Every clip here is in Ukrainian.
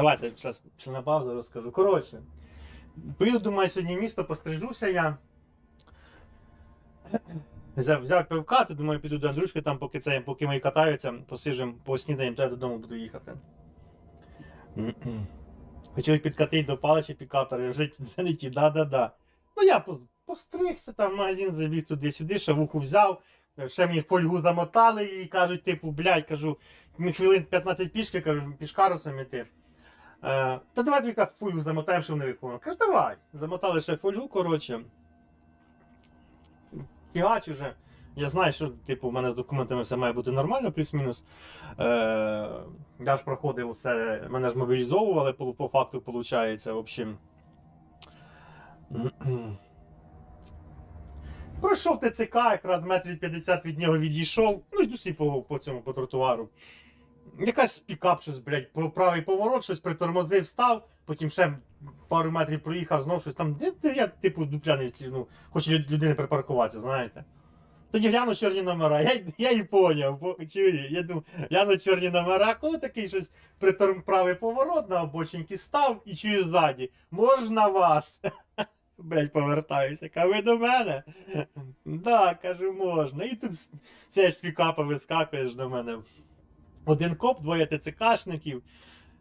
Давайте зараз після на паузу розкажу. Коротше, поїду, думаю, сьогодні в місто, пострижуся я. Взяв, пивка, то думаю, піду до Андрюшки, там, поки це, поки ми катаються, посижимо, поснідаємо, то я додому буду їхати. Хотів підкатити до паличі пікапера, вже не да-да-да. Ну я постригся, там магазин забіг туди-сюди, ще вуху взяв, ще мені фольгу замотали і кажуть, типу, блядь, кажу, хвилин 15 пішки, кажу, пішкарусом іти. Е, та давай тобі фольгу замотаємо, що вони виконали. Кажу, давай. Замотали ще фольгу, коротше. Фігач уже. Я знаю, що типу, у мене з документами все має бути нормально, плюс-мінус. Е, я ж проходив усе, мене ж мобілізовували по, по факту, виходить. В общем. Пройшов ТЦК, якраз метрів 50 від нього відійшов. Ну, йду собі по, по цьому по тротуару. Якась пікап, щось, блядь, правий поворот, щось притормозив, став, потім ще пару метрів проїхав, знов щось там. де Я, типу, дупляний ну, хоче людини припаркуватися, знаєте. Тоді гляну чорні номера, я, я і поняв, чую, я думаю, гляну чорні номера, коли такий щось приторм правий поворот на обочинки став і чую ззаді. Можна вас? Блять, повертаюся. Ка ви до мене? Да, кажу, можна. І тут цей з пікапа вискакуєш до мене. Один коп, двоє ТЦКшників.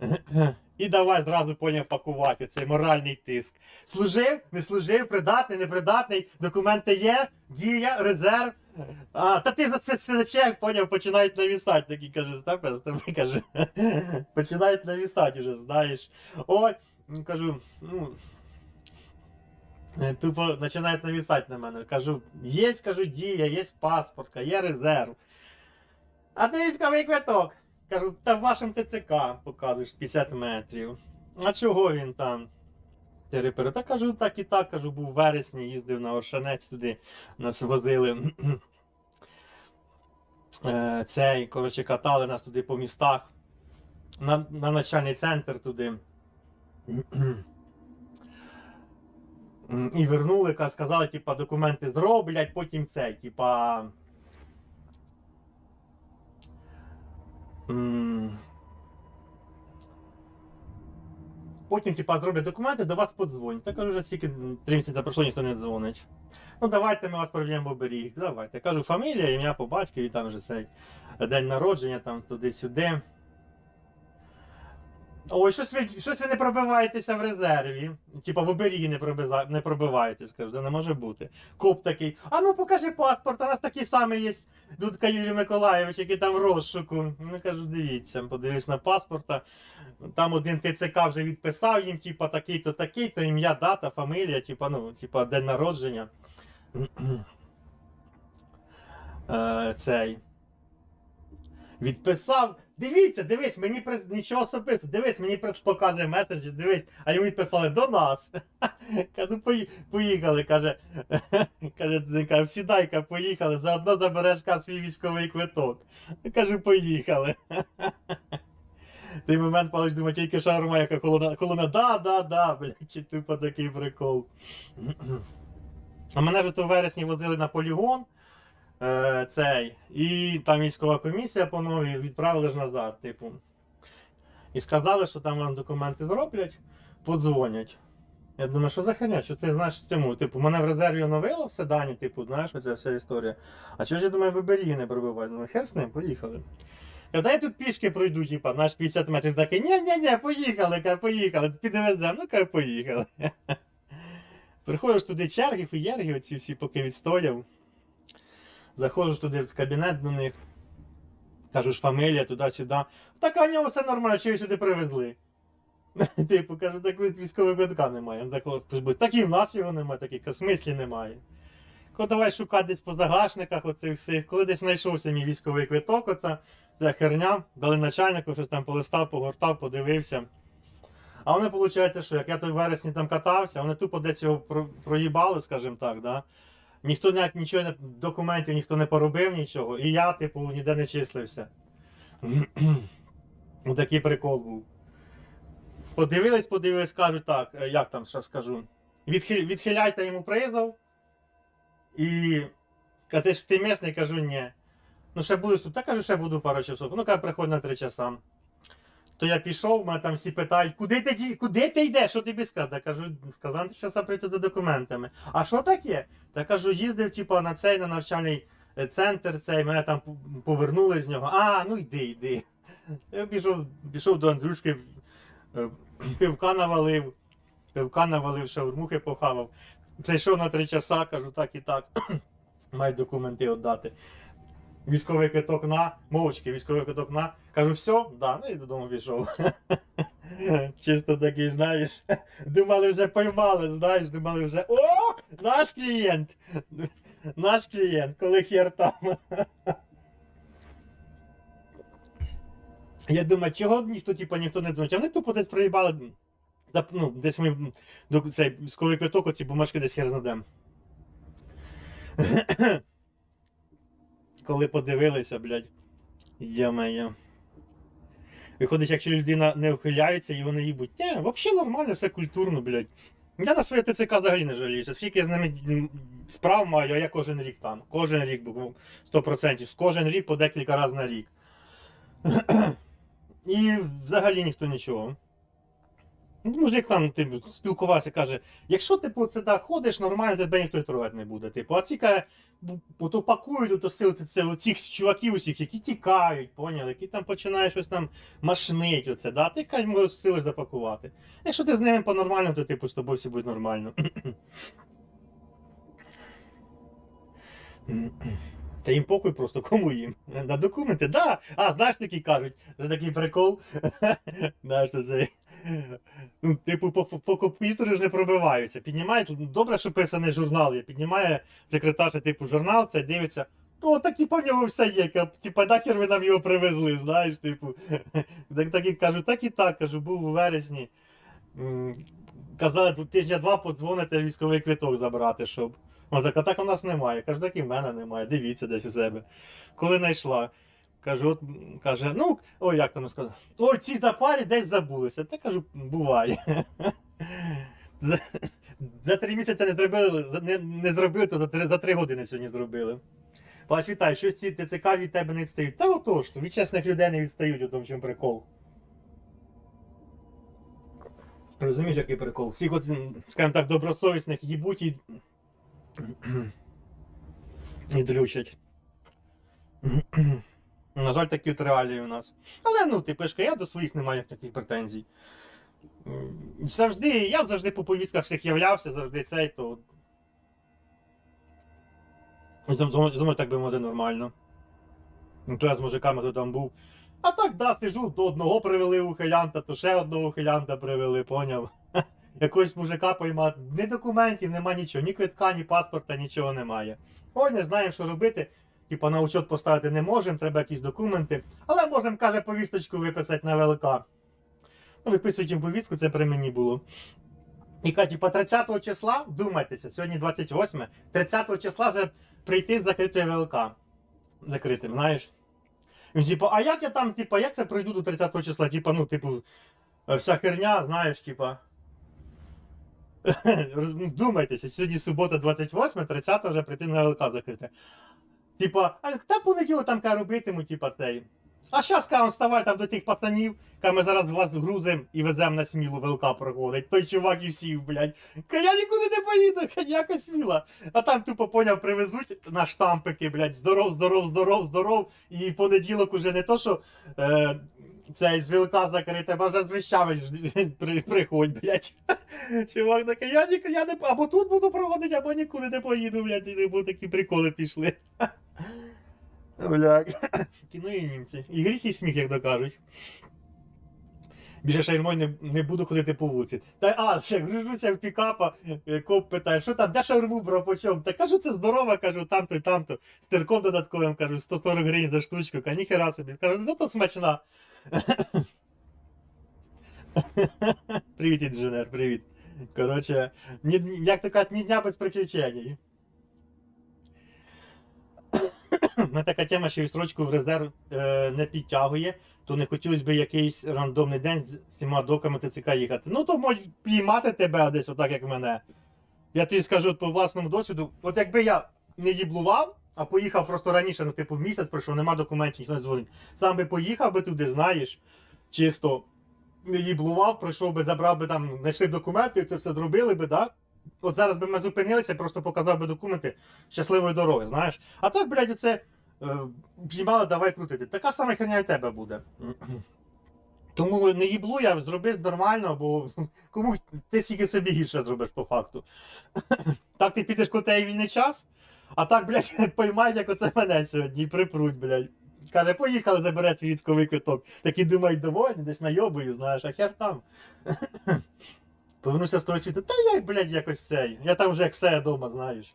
І давай зразу поняв пакувати цей моральний тиск. Служив, не служив, придатний, непридатний, документи є, дія, резерв. А, та ти за це СЗЧ, поняв, починають навісати. Такі каже, Степе, тобі каже. Починають навісати вже, знаєш. Ой, ну, кажу, ну. е, Тупо починають навісати на мене. Кажу, є, кажу, дія, є паспортка, є резерв. А де військовий квиток? Кажу, та в вашому ТЦК показуєш 50 метрів. А чого він там? Терепери. Та кажу, так і так, кажу, був в вересні, їздив на Оршанець туди, нас возили. Е, Цей, коротше, катали нас туди по містах. На, на навчальний центр туди. І вернули, сказали, типа, документи зроблять, потім цей, типа. Потім, типа, зроблять документи, до вас подзвонять. Так кажу, вже стільки три місяці пройшло, ніхто не дзвонить. Ну, давайте ми вас проведемо в оберіг. Давайте. Кажу, фамілія, ім'я по батькові, там вже цей день народження, там туди-сюди. Ой, щось ви, щось ви не пробиваєтеся в резерві. Типа в оберігі не, пробиза, не пробиваєтесь, кажу, не може бути. Коп такий, а ну покажи паспорт, у нас такий самий є Дудка Юрій Миколаєвич, який там в розшуку. Ну кажу, дивіться, подивись на паспорта. Там один ТЦК вже відписав їм, типа такий-то, такий-то, ім'я, дата, фамілія, типа, ну, типа, день народження. Е, цей. Відписав. Дивіться, дивись, мені прис... нічого особисто. Дивись, мені прис... показує меседж, дивись, а йому відписали до нас. Кажу, поїхали, каже. Каже, каже, сідай-ка, поїхали, заодно забереш свій військовий квиток. Кажу, поїхали. Той момент Палич думає, тільки шаурма, яка колона, колона, да, да, да, блядь, тупо такий прикол. А мене вже то в вересні возили на полігон. Е, цей, і там військова комісія по новій відправили ж назад, типу. І сказали, що там вам документи зроблять, подзвонять. Я думаю, що за херня, що це знаєш цьому? Типу, мене в резерві оновило все дані, типу, знаєш, оця вся історія. А чого ж я думаю, вибері не пробивають? Думаю, хер з ним, поїхали. Я дай тут пішки пройду, типа, наш 50 метрів такий, ні ні ні поїхали, каже, поїхали, підвеземо, ну каже, поїхали. Приходиш туди черги, феєрги, оці всі поки відстояв. Заходжу туди в кабінет до них. Кажу ж фамілія, туди-сюди. Так а нього все нормально, чи ви сюди привезли. Типу, кажу, так військового квитка немає. Так, і в нас його немає, таких смислі немає. Коли давай шукати десь по загашниках оцих всіх, коли десь знайшовся мій військовий квиток, оця ця херня, дали начальнику, щось там полистав, погортав, подивився. А вони, виходить, що як я той вересні там катався, вони тупо десь його про- проїбали, скажімо так, да? Ніхто ніяк нічого не документів ніхто не поробив нічого, і я, типу, ніде не числився. Такий прикол був. Подивились, подивились, кажуть так, е, як там ще скажу. Відхи... Відхиляйте йому призов. І. А ти ж ти місний, кажу, ні. Ну, ще буду тут. Та кажу, ще буду пару часов. Ну, каже, приходь на три часа. То я пішов, мене там всі питають, куди ти, куди ти йдеш, що тобі сказати? Я кажу, сказав, ти зараз прийти за документами. А що таке? Та кажу, їздив типу, на цей на навчальний е, центр, цей, мене там повернули з нього. А, ну йди, йди. Я пішов, пішов до Андрюшки, е, пивка навалив, пивка навалив, шаурмухи похавав. Прийшов на три часа, кажу, так і так. Маю документи віддати. Військовий квиток на, мовчки, військовий квиток на. Кажу, все, да, ну і додому пішов. Чисто такий, знаєш, думали, вже поймали, знаєш, думали вже. О! Наш клієнт! Наш клієнт, коли хер там. Я думаю, чого ніхто, типу, ніхто не дзвонить. А вони тупо десь проїбали. Ну, десь ми цей військовий квиток, оці бумажки десь хер знайдемо. Коли подивилися, блядь. Йо-моє. Виходить, якщо людина не ухиляється і вони їбуть. Ні, взагалі нормально, все культурно, блядь. Я на своє ТЦК взагалі не жаліюся. Скільки я з ними справ маю, а я кожен рік там. Кожен рік був 100%. Кожен рік по декілька разів на рік. І взагалі ніхто нічого. Ну, Мужик там типу, спілкувався, каже, якщо ти по це так ходиш, нормально тебе ніхто трогати не буде. Типу, а ці каже, бу- ото пакують це, цих чуваків усіх, які тікають, поняли, які там починають щось там машнить, оце, да? ти каже, можеш сили запакувати. Якщо ти з ними по-нормальному, то типу з тобою все буде нормально. Та їм похуй просто, кому їм? На документи, да. А, знаєш, такі кажуть, це такий прикол. Знаєш, це. Ну, типу, по, по, по комп'ютеру ж не пробиваються. Піднімають, добре, що писаний журнал є. Піднімає секретарша, типу, журнал, це дивиться. Ну, так і по ньому все є. Типа, нахер ви нам його привезли, знаєш, типу. Так, так і кажу, так і так, кажу, був у вересні. Казали, тижня два подзвоните військовий квиток забрати, щоб. Вона така, так у нас немає. Кажу, так і в мене немає. Дивіться десь у себе. Коли знайшла. Кажу, от, каже, ну, ой, як там сказав. Ой, ці запарі десь забулися. Та кажу, буває. За, за три місяці не зробили, не, не зробили, то за три, за три години сьогодні зробили. Паш, вітай, що ці ТЦК від тебе не відстають? Та отож, від чесних людей не відстають, у тому чому прикол. Розумієш, який прикол? Всіх, от, скажімо так, добросовісних їбуть і. і дрючать. На жаль, такі от реалії у нас. Але ну, ти пишка, я до своїх не маю таких претензій. Завжди, я завжди по повістках всіх являвся, завжди цей, то. Думаю, так би буде нормально. Ну, то я з мужиками то там був. А так, да, сижу, до одного привели ухилянта, то ще одного ухилянта привели, поняв. Якогось мужика поймати. Ні документів, нема нічого, ні квитка, ні паспорта, нічого немає. Ой, не знаємо, що робити. Типа на учет поставити не можемо, треба якісь документи. Але можемо, каже, повісточку виписати на ВЛК. Ну, виписують їм повістку, це при мені було. І каже, типа 30 числа, думайтеся, сьогодні 28, 30 числа вже прийти з закритої ВЛК. Закритим, знаєш. Він, типа, а як я там, типа, як це пройду до 30 числа? Типа, ну, типу, е, вся херня, знаєш, типа. Думайтеся, сьогодні субота 28, 30 вже прийти на ВЛК закрите. Типа, а та понеділок там ка робитиму, типа цей. А щас ка вставай там до тих пацанів, ка ми зараз вас грузимо і веземо на смілу ВЛК проходить. Той чувак і сів, блядь. Ка я нікуди не поїду, ка яка сміла. А там тупо поняв, привезуть на штампики, блядь, здоров, здоров, здоров, здоров. І понеділок уже не то, що е, цей з ВЛК закрите, а вже з вещами при, приходь, блядь. Чувак такий, я, ні, я не або тут буду проводити, або нікуди не поїду, блядь, і бо такі приколи пішли. Блядь. Кіно і німці. І гріх, і сміх, як то кажуть. Більше шаурмою не, не буду ходити по вулиці. Та а, ще гружуся в пікапа, е, коп питає, що там, де шаурму бро, по чому? Та кажу, це здорово, кажу, там-то і там-то. З тирком додатковим, кажу, 140 гривень за штучку, ка ніхера собі. Кажу, ну то смачна. привіт, інженер, привіт. Коротше, як то кажуть, ні дня без приключень. Мене така тема, що і строчку в резерв е, не підтягує, то не хотілося б якийсь рандомний день з всіма доками ТЦК їхати. Ну то можуть піймати тебе десь, отак як мене. Я тобі скажу по власному досвіду, от якби я не їблував, а поїхав просто раніше, ну типу місяць пройшов, нема документів, ніхто не дзвонить. Сам би поїхав би туди, знаєш, чисто не їблував, пройшов би, забрав би там, знайшли б документи, це все зробили би, да? От зараз би ми зупинилися, просто показав би документи щасливої дороги, знаєш. А так, блядь, оце е, піймали, давай крутити. Така сама херня і тебе буде. Тому не їблу я зробив нормально, бо кому ти скільки собі гірше зробиш по факту. Так ти підеш коли вільний час, а так, блядь, поймають, як оце мене сьогодні, припруть, блядь. Каже, поїхали, забере свій військовий квиток. Такі думають, довольні, десь найобую, знаєш, а хер там. Повернуся з того світу. Та я, блядь, якось цей. Я там вже як все вдома, знаєш.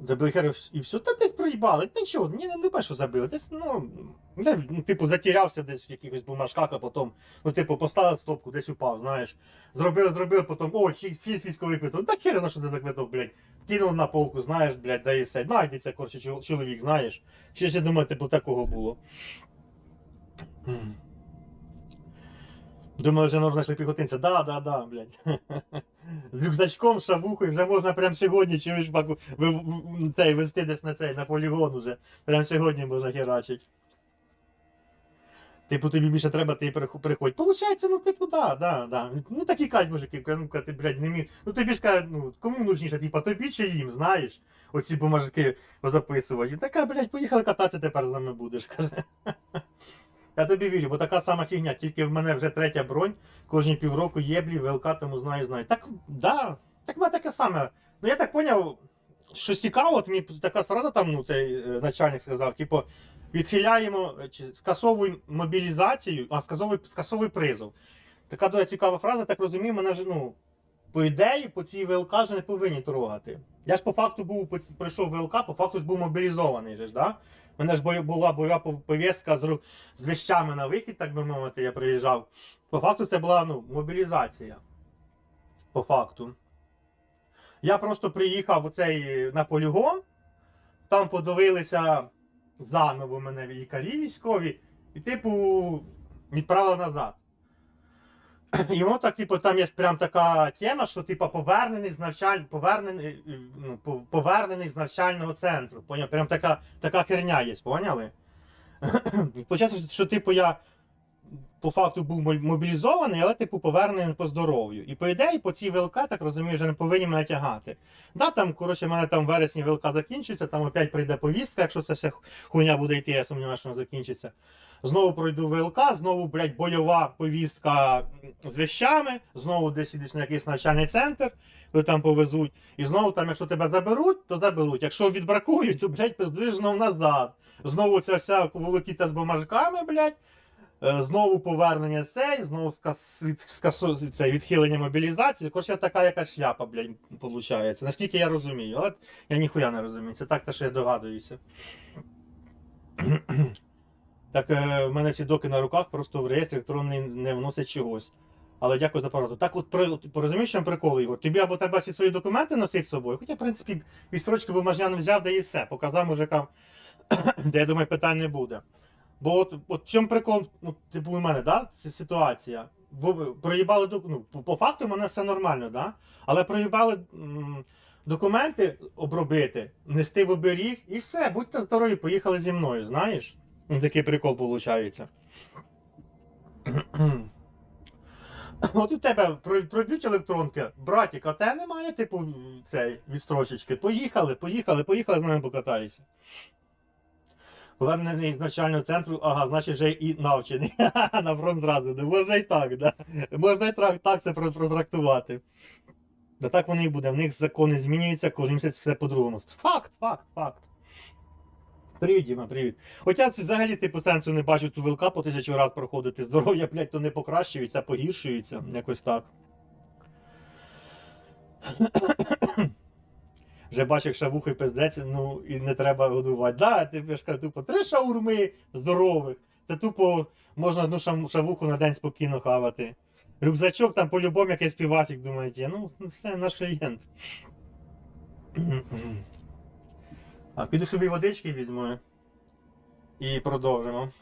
Забив хер і все. Та десь проїбали. Та чого, ні, не бачу, що забили. Десь, ну, я, типу, затерявся десь в якихось бумажках, а потім, ну, типу, поставив стопку, десь упав, знаєш. Зробили, зробили, потім, о, фіз військовий квиток. Та хер на що ти квиток, блядь. Кинув на полку, знаєш, блядь, да і все. Найдеться, коротше, чол- чоловік, знаєш. Щось я думаю, типу, такого було. Думаю, вже знайшли піхотинця. Да, да, да, блядь. З рюкзачком, шавухою, вже можна прямо сьогодні, чуєш, баку, цей, вести десь на цей, на полігон уже. Прямо сьогодні можна херачить. Типу, тобі більше треба, ти приходь. Получається, ну, типу, да, да, да. Ну такі кажуть, мужики, ну ти, блядь, не міг. Ну тобі ж кажуть, ну, кому нужніше, типа, тобі чи їм, знаєш? Оці бумажки позаписувати. І така, блядь, поїхали кататися тепер з нами будеш, каже. Я тобі вірю, бо така сама фігня, тільки в мене вже третя бронь, кожні півроку єблі, ВЛК, тому знаю, знаю. Так, да, так в мене таке саме. Ну я так поняв, що цікаво, от мені така фраза там, ну, цей е, начальник сказав, типу, відхиляємо е, чи скасовуємо мобілізацію, а скасовуй, скасовуй призов. Така дуже цікава фраза, так розумію, мене ж, ну, по ідеї, по цій ВЛК вже не повинні трогати. Я ж по факту був, прийшов ВЛК, по факту ж був мобілізований же ж, да? У мене ж була бойова пов'язка з, з вещами на вихід, так би мовити, я приїжджав. По факту це була ну, мобілізація. По факту. Я просто приїхав у цей на полігон, там подивилися заново мене лікарі військові, і, типу, відправили назад. І воно так, типу, там є прям така тема, що типу, повернений з навчаль... повернений, е, ну, повернений з навчального центру. Поняв? Прям така, така херня є, поняли? Почасно, що типу я по факту був мобілізований, але типу повернений по здоров'ю. І по ідеї, по цій ВЛК, так розумію, вже не повинні мене тягати. Да, там, коротше, в мене там вересні ВЛК закінчиться, там опять прийде повістка, якщо це вся хуйня буде йти, я сумніваюся, що вона закінчиться. Знову пройду ВЛК, знову, блядь, бойова повістка з вещами, знову десь ідеш на якийсь навчальний центр, коли там повезуть. І знову там, якщо тебе заберуть, то заберуть. Якщо відбракують, то, блядь, пиздуєш знову назад. Знову ця вся волокіта з бумажками, блядь. Е, Знову повернення цей, знову скас, від, скасу, це, відхилення мобілізації. Коротше, така якась шляпа, блядь, виходить. Наскільки я розумію, але я ніхуя не розумію. Це так, те, що я догадуюся. Так е, в мене всі доки на руках, просто в реєстр електронний не вносять чогось. Але дякую за пораду. Так, от порозумієш, що прикол, Ігор? Тобі або треба всі свої документи носити з собою. Хоча, в принципі, відстрочки бумажняну взяв, де і все. Показав мужикам, де я думаю, питань не буде. Бо от, от чому прикол, ну, типу, у мене, да, ця ситуація. Бо проїбали ну, по, по факту в мене все нормально, да? але проїбали м, документи обробити, нести в оберіг і все, будьте здорові, поїхали зі мною, знаєш? Ну, такий прикол виходить. От у тебе про- пройдуть електронки, братік, а те немає, типу, цей відстрочечки. Поїхали, поїхали, поїхали з нами покатаюся. Повернений з навчального центру, ага, значить вже і навчений. На фронт зразу. Ну, можна і так, да. Можна і так, так це протрактувати. Да так воно і буде. В них закони змінюються, кожен місяць все по-другому. Факт, факт, факт. Привіт, Діма, привіт. Хоча це взагалі типу сенсу не бачу цю вилка по тисячу раз проходити. Здоров'я, блядь, то не покращується, погіршується. Якось так. Вже бачу, як шавухи пиздеться, ну і не треба годувати. Да, ти ж кажу, тупо три шаурми здорових. Це тупо можна одну шавуху на день спокійно хавати. Рюкзачок там по-любому якийсь півасик, думаєте, ну все наш клієнт. А піду собі водички візьму і продовжимо.